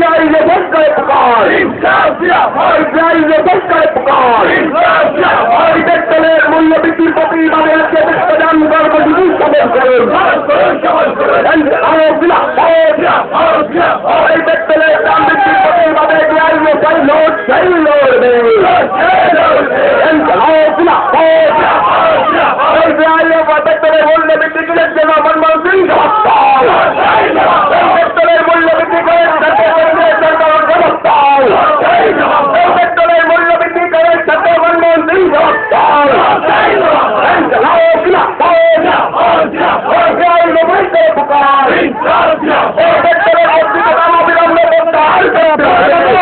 ইসরায়েলে বস্কায় পুকার ইসরায়েলে বস্কায় পুকার মূল্য বৃদ্ধির প্রতিবাদে আজকে বিশ্বজান কর্মসূচি সফল করুন ওই পেট্রোলের দাম বৃদ্ধির প্রতিবাদে ইসরায়েলে চাই লোড চাই লড়বে ইসরায়েলে পেট্রোলের মূল্য বৃদ্ধি করার জন্য মনমোহন সিং জবাব পেট্রোলের মূল্য বৃদ্ধি করে সাথে করবে সরকার জবাব পেট্রোলের মূল্য বৃদ্ধি করে সাথে মনমোহন সিং জবাব পেট্রোলের অর্থিত দাম অবিলম্বে প্রত্যাহার করতে হবে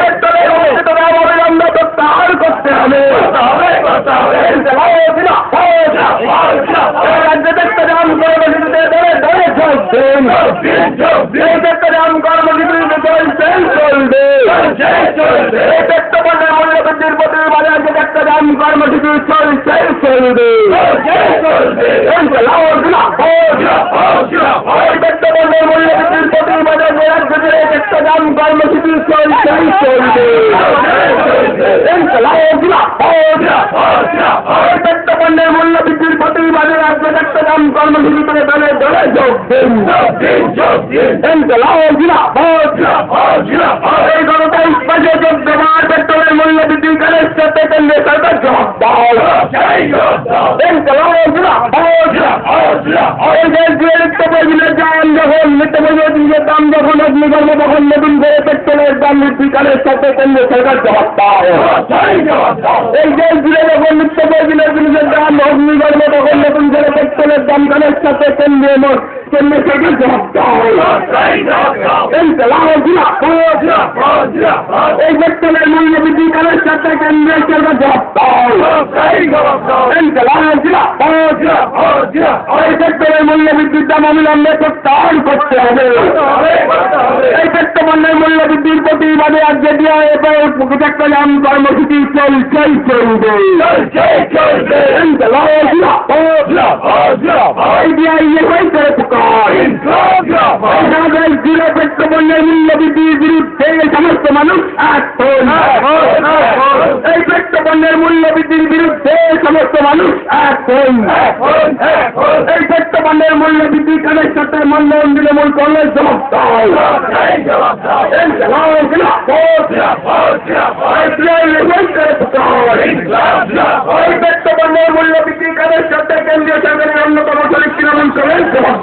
পেট্রোলের অর্থিত দাম অবিলম্বে প্রত্যাহার করতে হবে রাজ্য থেকে দাম কর্মসূচিতে ধরে ধরে চলছেন দাম কর্মসূচিতে চলছেন চলবে এই পেট্রোলের মূল্য বৃদ্ধির প্রতিবাদে আজকে একটা দাম কর্মসূচি চলছে চলবে এই পেট্রোলের মূল্য বৃদ্ধির প্রতিবাদে যে রাজ্য জুড়ে একটা দাম কর্মসূচি চলছে চলবে রাজ্য একটা দাম দলে দলে যোগ দিন এই গণতান্ত্রিক বাজে যোগ দেওয়ার পেট্রোলের মূল্য বৃদ্ধি করে সাথে কেন্দ্রীয় সরকার জবাব দাও এই দেশ জুড়ে নিত্য প্রয়োজনের দাম যখন নিত্য দাম যখন অগ্নিকর্ম তখন নতুন করে পেট্রোলের দাম বৃদ্ধি করে সাথে কেন্দ্রীয় সরকার জবাব দাও এই দেশ জুড়ে যখন নিত্য প্রয়োজনের জিনিসের দাম অগ্নিকর্ম তখন নতুন করে পেট্রোলের দাম সাথে কেন্দ্রীয় মোট কেন্দ্রীয় সরকার জবাব এই এই পেট্রোলের মূল্য বৃদ্ধি করে? সাথে কেন্দ্রীয় সরকার জবাব এই পেট্রোলের মূল্য বৃদ্ধির দাম অবিলম্বে প্রত্যাহার করতে হবে। মূল্য বৃদ্ধির প্রতিবাদে আজকে দিয়া এবার পেট্রোলিয়াম কর্মসূচি চলছেই চলবে ইয়ে জুড়ে পেট্রোপণ্যের মূল্য বৃদ্ধির বিরুদ্ধে সমস্ত মানুষ এখন এই পেট্রোপণ্যের মূল্য বৃদ্ধির বিরুদ্ধে সমস্ত মানুষ এখন এই পেট্রোপণ্যের মূল্য বৃদ্ধি কানের সাথে মূল্যায়ন দিলে মূল কলেজ জবাব পেট্রোপণ্যের মূল্য বৃদ্ধি কানের সাথে কেন্দ্রীয় সরকারের অন্যতম শরিক তৃণমূল কলেজ জবাব